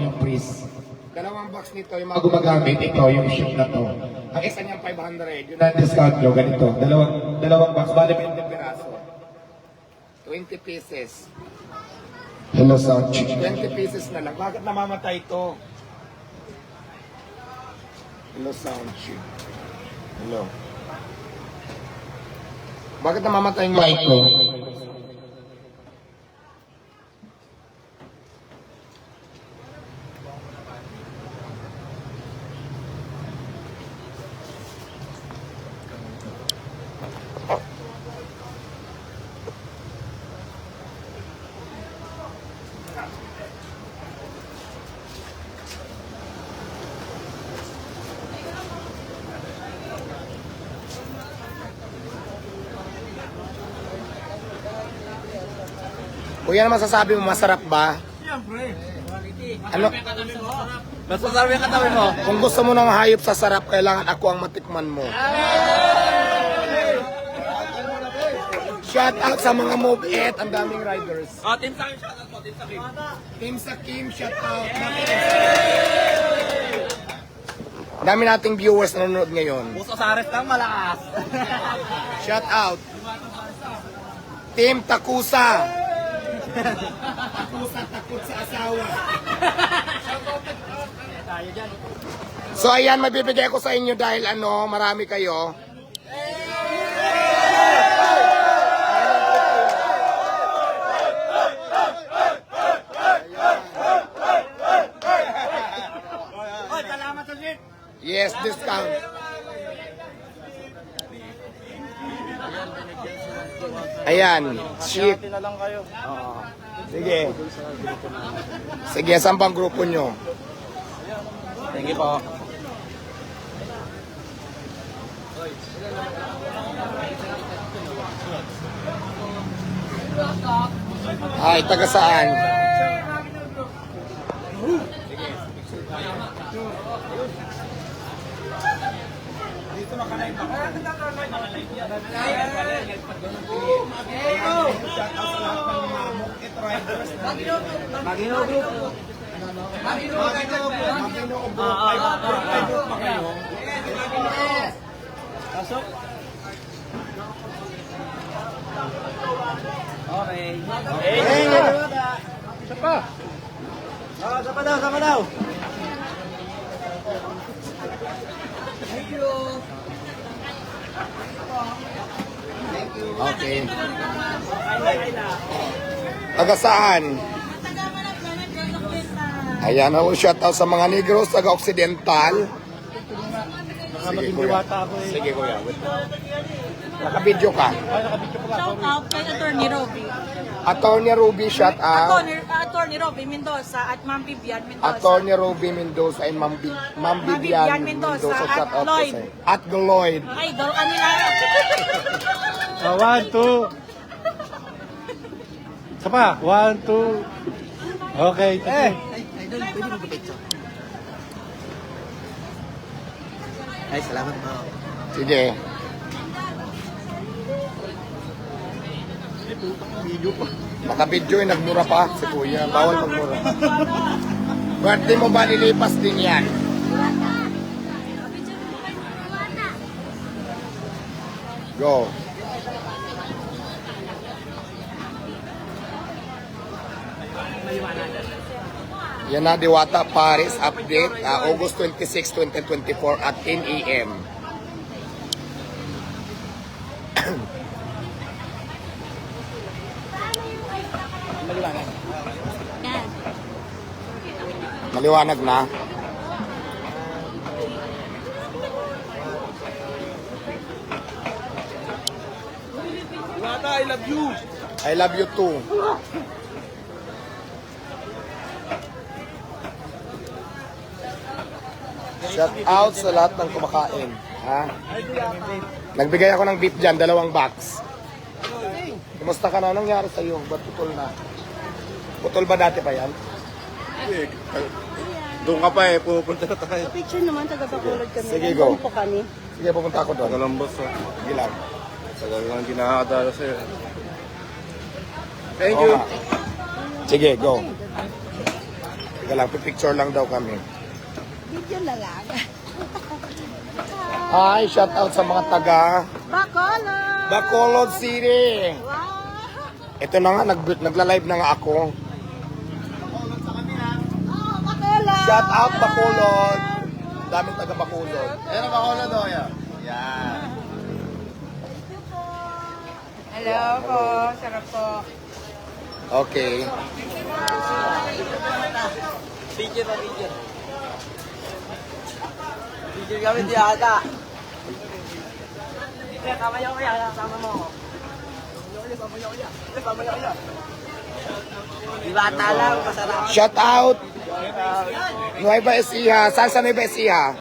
yung priest. Dalawang box nito, yung mga gumagamit, ito, yung ship na to. Ang isa niyang 500, yun ang discount nyo, ganito. Dalawang, dalawang box, bali 20 piraso. 20 pieces. Hello, sound check. 20 pieces na lang. Bakit namamatay ito? Hello, sound check. Hello. Bakit namamatay yung mic ko? Kuya, ano masasabi mo? Masarap ba? Ano? Masasabi ang katabi mo. Kung gusto mo ng hayop sa sarap, kailangan ako ang matikman mo. Shout out sa mga Move It, ang daming riders. Oh, team sa akin, shoutout po, team sa akin. Team Sakim, shout out. Dami nating viewers na nanonood ngayon. Puso sa ares lang, malakas. Shout out. Team Takusa. Takusa takot sa asawa. So ayan, mabibigay ko sa inyo dahil ano, marami kayo. Sa. Yes, discount. Ayan, ship. na lang kayo. Sige. Sige, saan bang grupo nyo? Thank you po. Ay, taga saan? Magino group. Pasok. Okay. Okay. Isa pa. Ah, isa pa daw, pa daw. Okay. Taga saan? Ayan, oh, shout out sa mga negros, taga Occidental. Sige, kuya. ako eh. Sige, kuya. wait. Nakabidyo ka. Shout out kay Attorney Robby. Attorney Ruby, shout out. Attorney, Attorney Robby Mendoza at Ma'am Vivian Mendoza. Attorney Ruby Mendoza and Ma'am, Bi- Ma'am Vivian Vivian Mendoza Mendoza. at Shout out po Lloyd. At Lloyd. Idol ka nila. Ah, one, two. Isa pa. One, two. Okay. Eh. Ay, salamat po. Sige. Nakabidyo eh, nagmura pa si kuya. Bawal magmura. Birthday mo ba nilipas din yan? Go. Yan na, Diwata Paris update, ah, August 26, 2024 at 10 a.m. Yan. Maliwanag na. Wata, I love you. I love you too. Shout out sa lahat ng kumakain. Ha? Nagbigay ako ng beef dyan, dalawang box. Kumusta ka na? Anong nangyari sa'yo? Ba't putol na? Putol ba dati pa yan? Doon ka pa eh. Pupunta na tayo. Picture naman, taga Bacolod kami. Sige, go. Nandun po kami. Sige, pupunta ako doon. Kalambos ah. Sige lang. Tagal lang ginakadala sa'yo. Thank you. Sige, go. Teka lang, picture lang daw kami. Video na lang. Hi, shout out sa mga taga Bacolod! Bacolod City. Wow! Ito na nga, nag nagla-live na nga ako. Oh, Bacolod! Shout out Bacolod. Daming taga Bacolod. Ayan ang Bacolod o, yan. Yan. Hello po, sarap po. Okay. Video na video. Video kami di ata. Kamayaw ko yan, sama mo ako. Di bata lang, masarap. Shout out Nueva Ecija. Saan sa Nueva Ecija?